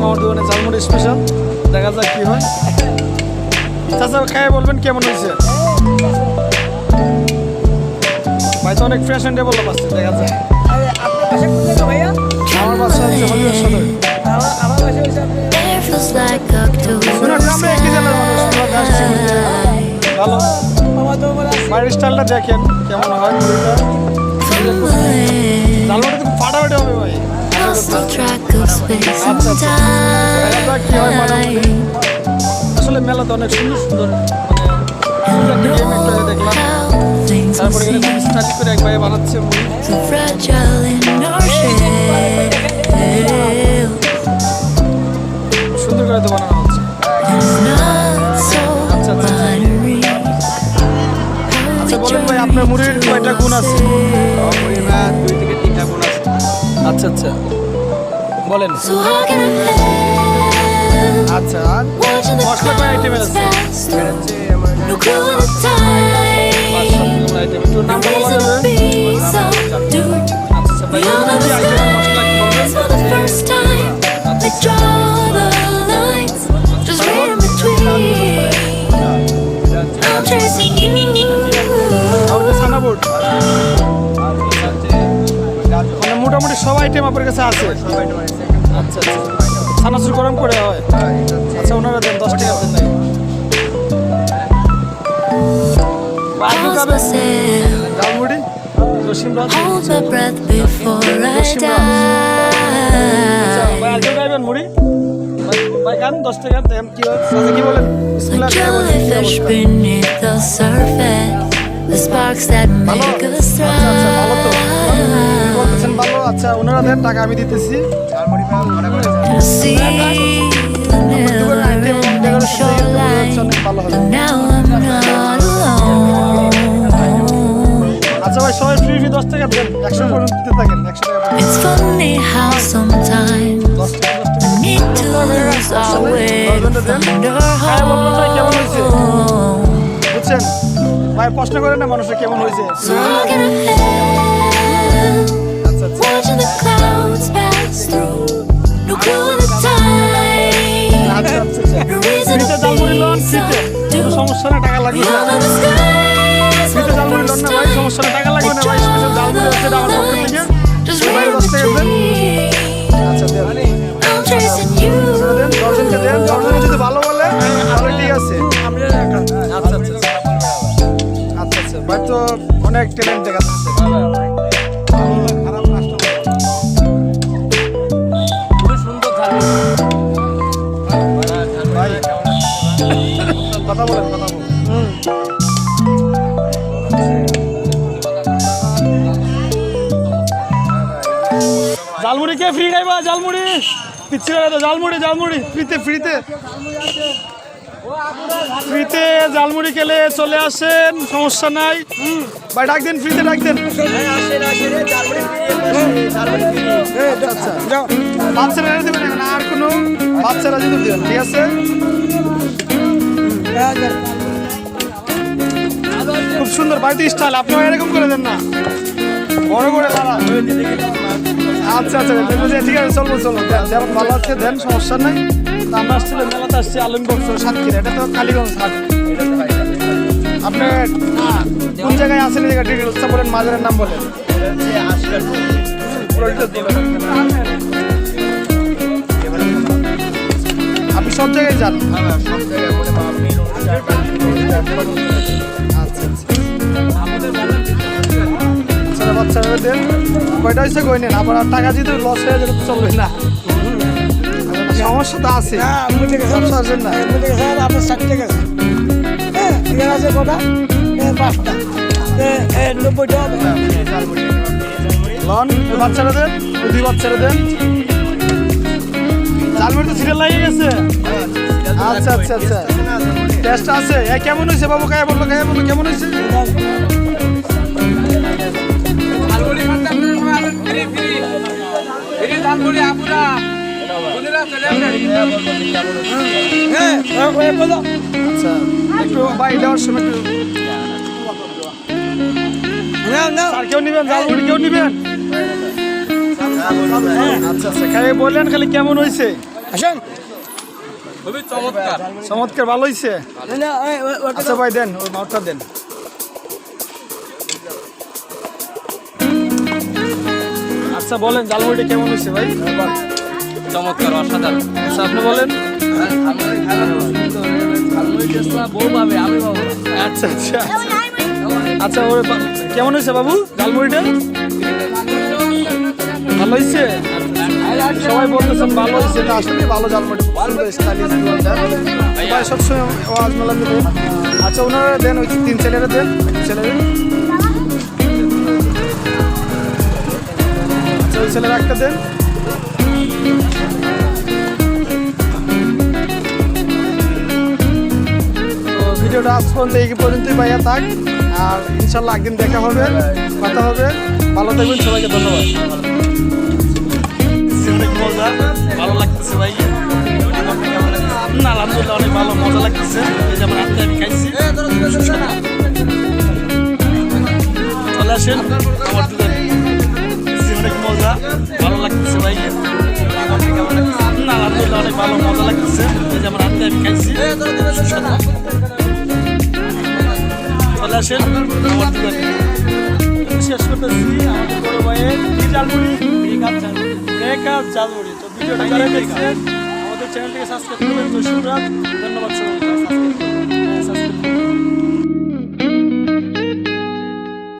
মামার দোকানে ঝালমুড়ি স্পেশাল দেখা যাক কি হয়। খাই বলবেন কেমন হয়েছে? ভাই তো অনেক ফ্রেশ অ্যান্ড ডেভেলপ আছে দেখা যায় আমার বাসা হচ্ছে হলিউড সদর. ভালো স্টাইলটা দেখেন কেমন হয়। ঝালমুড়ি তো ফাটাফাটি হবে ভাই। Lost all track of space and আচ্ছা আচ্ছা হয় time. আসলে মেলা তো অনেক সুন্দর সুন্দর তারপরে স্টাডি করে এক ভাই বানাচ্ছে. সুন্দর করে তো বানানো হচ্ছে আচ্ছা, আচ্ছা। আচ্ছা বলেন ভাই আপনার মুড়ির কয়টা গুণ আছে দুই থেকে তিনটা গুণ আছে আচ্ছা আচ্ছা বলেন। আচ্ছা আর মোটামুটি সব আইটেম আপনার কাছে আছে। আচ্ছা আচ্ছা সানাসুর গরম করে হয়। আচ্ছা ওনারা দেন দশ টাকা দেন। ডালমুড়ি রসিম রাজ। আচ্ছা খাইবেন মুড়ি? দশ টাকা দেন কি কি বলেন? The sparks that make us আচ্ছা ওনারা দেন টাকা আমি দিতেছি. আচ্ছা ভাই সবাই ফ্রি ফ্রি দশ টাকা দেন একশো পর্যন্ত দিতে থাকেন একশো টাকা. বুঝছেন? ভাই প্রশ্ন করে না মানুষের কেমন হয়েছে? ফ্রিতে জালমুড়ি be ফ্রিতে টাকা লাগবে না ফ্রিতে জালমুড়ি লন ভাই. সমস্যা টাকা লাগবে না ভাই স্পেশাল আচ্ছা ভালো বলে ঠিক আছে আচ্ছা আচ্ছা আচ্ছা আচ্ছা আচ্ছা অনেক ট্যালেন্ট দেখা কথা বলেন কথা বলেন। জালমুড়ি কে ফ্রি খাইবা? জালমুড়ি পিচ্ছি তো জালমুড়ি জালমুড়ি ফ্রিতে ফ্রিতে। ফ্রিতে জালমুড়ি খেলে চলে আসেন সমস্যা নাই। ভাই ডাক দেন ফ্রিতে ডাক দেন। আচ্ছা আচ্ছা। বাচ্চারা এনে দেবেন আর কোনো বাচ্চারা যদি দেবেন ঠিক আছে? খুব সুন্দর বাড়িতে স্টাইল আপনিও এরকম করে দেন না। বড় করে দাঁড়া আচ্ছা আচ্ছা ঠিক আছে চলবো চলবো যেমন ভালো আছে, দেন, সমস্যা নাই। আমরা আসছিলাম মেলাতে আসছি, আলম বক্স, সাতক্ষীরা। এটা তো কালীগঞ্জ হাট আপনি কোন জায়গায় আছেন এই জায়গা ডিটেলস বলেন মাজারের নাম বলেন? আপনি সব জায়গায় যান? আচ্ছা আচ্ছা বাচ্চারা দেন কয়টা হয়েছে কই নেন আবার লস হয়ে না সমস্যা আছে সমস্যা আছে না আছে হ্যাঁ আছে কটা পাঁচটা নব্বইটা লন বাচ্চারা দেন দুই বাচ্চারা দেন আচ্ছা আচ্ছা আচ্ছা। টেস্ট আছে। এ কেমন হয়েছে বাবু? খায় বলল? খায় বলল? কেমন হয়েছে? হ্যাঁ আচ্ছা একটু বাই দেওয়ার সময় একটু না না আর কেউ নিবেন? জালমুড়ি কেউ নিবেন? আচ্ছা আচ্ছা। খাই বললেন? খালি কেমন হয়েছে? আসেন। খুবই চমৎকার। চমৎকার ভালো হয়েছে আচ্ছা ভাই দেন ওই মাউটটা দেন। আচ্ছা বলেন জালমুড়িটা কেমন হয়েছে ভাই? চমৎকার অসাধারণ। আচ্ছা আপনি বলেন। আচ্ছা আচ্ছা। আচ্ছা ওরে কেমন হয়েছে বাবু জালমুড়িটা? ভালো হয়েছে সবাই বলতেছেন ভালো হয়েছে না আসলে ভালো দোকানটা ভাই সবসময় ওয়াজ মেলা দিবে। আচ্ছা ওনারা দেন ওই তিন ছেলেরা দেন। ছেলেরা আচ্ছা ওই ছেলেরা একটা দেন। ভিডিওটা আজ পর্যন্ত এই পর্যন্তই পাইয়া থাক। আর ইনশাল্লাহ একদিন দেখা হবে কথা হবে। ভালো থাকবেন সবাইকে ধন্যবাদ। অনেক মজা, ভালো লাগতেছে ভাই। না, আলহামদুলিল্লাহ, অনেক ভালো মজা লাগতেছে। এই যে আমার আজকে আমি খাইছি। চলে আসেন আমার অনেক মজা, ভালো লাগতেছে ভাই। না, আলহামদুলিল্লাহ, অনেক ভালো মজা লাগতেছে। এই যে আমার আজকে আমি খাইছি। চলে আসেন আমার শেষ করতেছি আমাদের বড় ভাইয়ের মেকআপ জাদুরি তো ভিডিওটা যারা দেখছেন আমাদের চ্যানেলটিকে সাবস্ক্রাইব করবেন। তো সুরাত ধন্যবাদ সবাইকে। সাবস্ক্রাইব